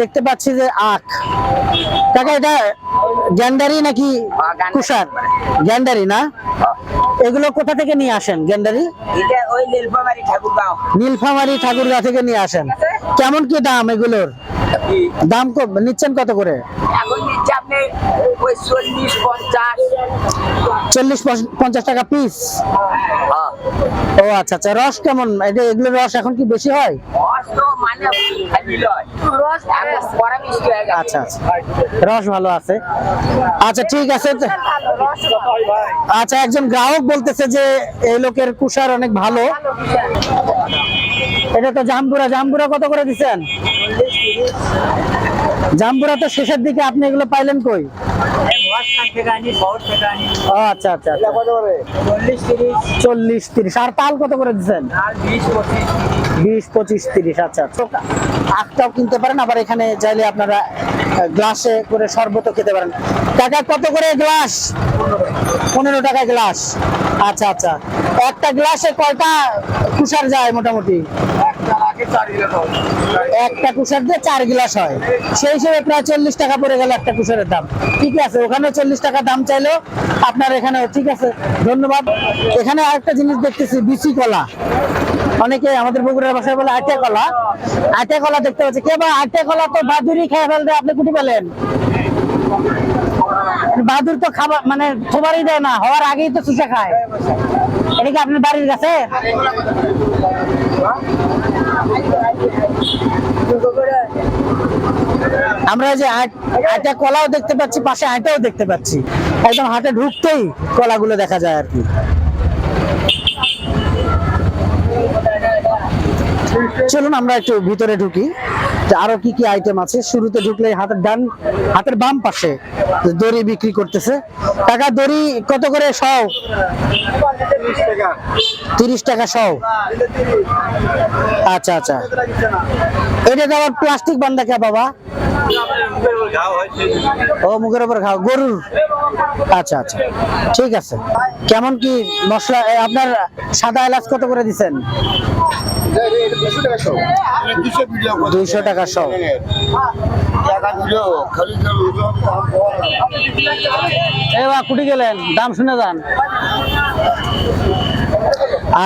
দেখতে পাচ্ছি যে আখ। কাকা এটা গ্যান্ডারি নাকি কুষার? গ্যান্ডারি না? এগুলো কোথা থেকে নিয়ে আসেন গ্যান্ডারি? এটা ওই নীলফামারি ঠাকুরগাঁও। থেকে নিয়ে আসেন। কেমন কি দাম এগুলোর? দাম নিচ্ছেন কত করে? এখন নিচ্ছে আপনি ওই চল্লিশ পঞ্চাশ। চল্লিশ পঞ্চাশ টাকা পিস। ও আচ্ছা আচ্ছা রস কেমন? এটা এগুলোর রস এখন কি বেশি হয়? মানে আচ্ছা আচ্ছা। রস ভালো আছে। আচ্ছা ঠিক আছে। তো- আচ্ছা একজন গ্রাহক বলতেছে যে এই লোকের কুষার অনেক ভালো। এটা তো জাম্বুরা জাম্বুরা কত করে দিচ্ছেন? জাম্বুরা তো শেষের দিকে আপনি এগুলো পাইলেন কই? আচ্ছা আচ্ছা আচ্ছা। আর কত করে দিচ্ছেন? বিশ, পঁচিশ, তিরিশ আচ্ছা কিনতে পারেন, আবার এখানে চাইলে আপনারা গ্লাসে করে শরবতও খেতে পারেন। কত করে গ্লাস? পনেরো টাকা গ্লাস। আচ্ছা আচ্ছা। একটা গ্লাসে কয়টা কুষার যায় মোটামুটি? একটা কুষার দিয়ে চার গ্লাস হয়। সেই হিসেবে প্রায় চল্লিশ টাকা পড়ে গেল একটা কুষারের দাম। ঠিক আছে ওখানে চল্লিশ টাকা দাম চাইলো। আপনার এখানে ঠিক আছে। ধন্যবাদ। এখানে আরেকটা জিনিস দেখতেছি, বিচি কলা। অনেকে আমাদের বগুড়ার ভাষায় বলে আটে কলা। আটে কলা দেখতে পাচ্ছি। কে বা আটে কলা তো বাদুরি খেয়ে ফেলতে আপনি কুটি পেলেন। বাদুর তো খাবার মানে খোবারই দেয় না, হওয়ার আগেই তো চুষে খায়। এটা কি আপনার বাড়ির কাছে আমরা যে আটা কলাও দেখতে পাচ্ছি, পাশে আটাও দেখতে পাচ্ছি। একদম হাটে ঢুকতেই কলাগুলো দেখা যায় আর কি। চলুন, আমরা একটু ভিতরে ঢুকি। আরও কি কি আইটেম আছে? শুরুতে ঢুকলে হাতের ডান, হাতের বাম পাশে দড়ি বিক্রি করতেছে। টাকা দড়ি কত করে সও তিরিশ টাকা সও আচ্ছা আচ্ছা। এটা তো আবার প্লাস্টিক বান্ধা কে বাবা? ও, মুখের উপর খাও গরুর। আচ্ছা আচ্ছা। ঠিক আছে। কেমন কি মশলা? আপনার সাদা এলাচ কত করে দিচ্ছেন দুইশো টাকা সহ। এ কুটি গেলেন দাম শুনে যান।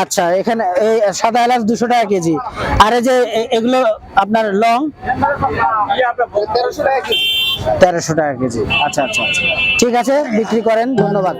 আচ্ছা এখানে এই সাদা এলাচ দুশো টাকা কেজি। আর এই যে এগুলো আপনার লং? তেরোশো টাকা কেজি। আচ্ছা আচ্ছা আচ্ছা। ঠিক আছে বিক্রি করেন ধন্যবাদ।